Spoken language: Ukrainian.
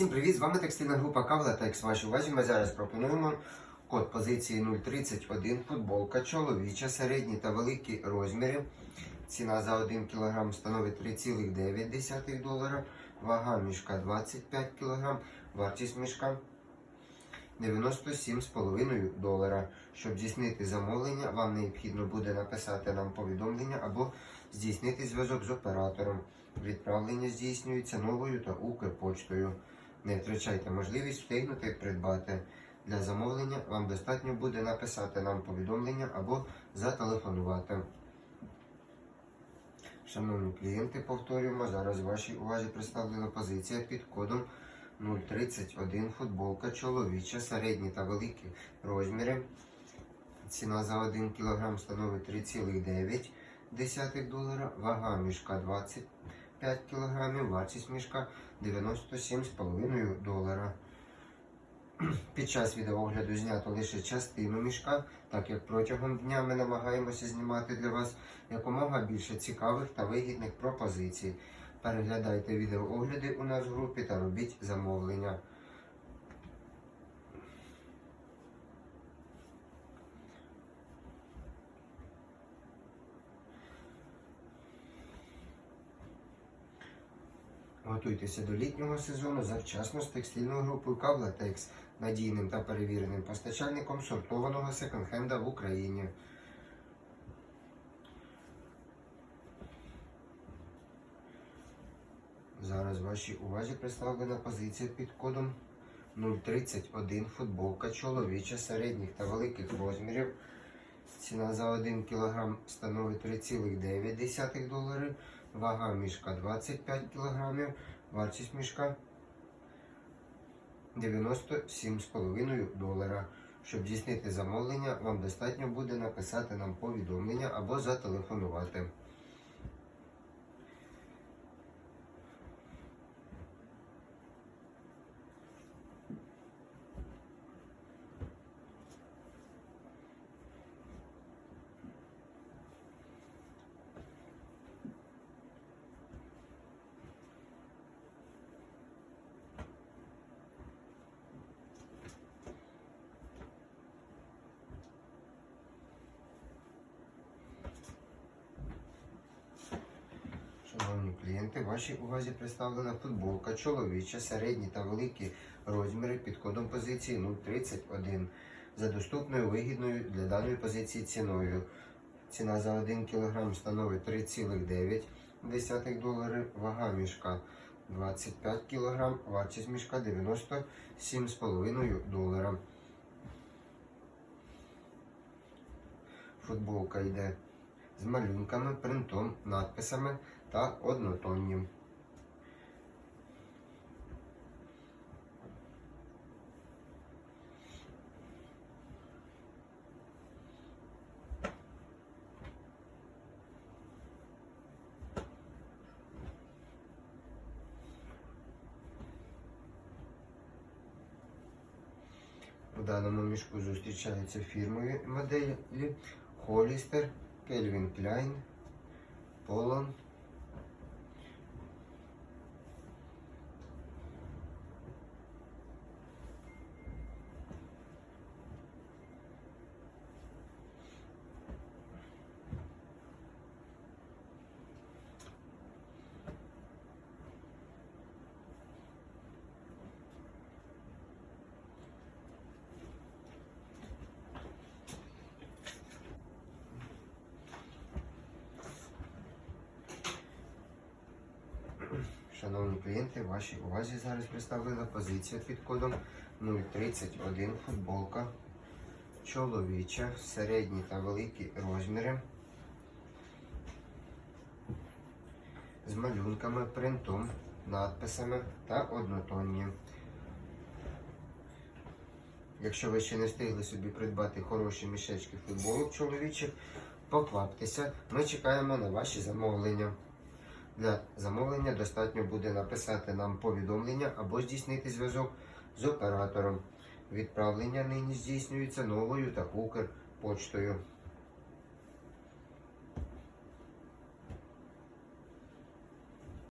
Всім привіт! З вами текстильна група Кавлатекс. Вашій увазі ми зараз пропонуємо код позиції 031 футболка чоловіча, середні та великі розміри. Ціна за 1 кг становить 3,9 долара, вага мішка 25 кг, вартість мішка 97,5 долара. Щоб здійснити замовлення, вам необхідно буде написати нам повідомлення або здійснити зв'язок з оператором. Відправлення здійснюється новою та Укрпочтою. Не втрачайте можливість встигнути придбати. Для замовлення вам достатньо буде написати нам повідомлення або зателефонувати. Шановні клієнти, повторюємо, зараз вашій увазі представлена позиція під кодом 031 футболка чоловіча, середні та великі розміри. Ціна за 1 кг становить 3,9 долара, вага мішка 25 кг, вартість мішка 97,5 долара. Під час відеогляду знято лише частину мішка, так як протягом дня ми намагаємося знімати для вас якомога більше цікавих та вигідних пропозицій. Переглядайте відеоогляди у нас в групі та робіть замовлення. Готуйтеся до літнього сезону завчасно з текстильною групою Кавлатекс, надійним та перевіреним постачальником сортованого секонд-хенда в Україні. Зараз вашій увазі представлена позиція під кодом 031 футболка чоловіча середніх та великих розмірів. Ціна за 1 кг становить 3,9 долари. Вага мішка 25 кг, вартість мішка 97,5 долара. Щоб здійснити замовлення, вам достатньо буде написати нам повідомлення або зателефонувати. Шановні вашій увазі представлена футболка чоловіча, середні та великі розміри під кодом позиції 031 за доступною вигідною для даної позиції ціною. Ціна за 1 кг становить 3,9 долари, вага мішка 25 кг, вартість мішка 97,5 долара. Футболка йде з малюнками, принтом, надписами та однотонні. У даному мішку зустрічаються фірмові моделі Hollister, Calvin Klein, Polon. Шановні клієнти, вашій увазі зараз представлена позиція під кодом 031 футболка чоловіча, середні та великі розміри з малюнками, принтом, надписами та однотонні. Якщо ви ще не встигли собі придбати хороші мішечки футболок чоловічих, покваптеся, ми чекаємо на ваші замовлення. Для замовлення достатньо буде написати нам повідомлення або здійснити зв'язок з оператором. Відправлення нині здійснюється новою та Укрпочтою.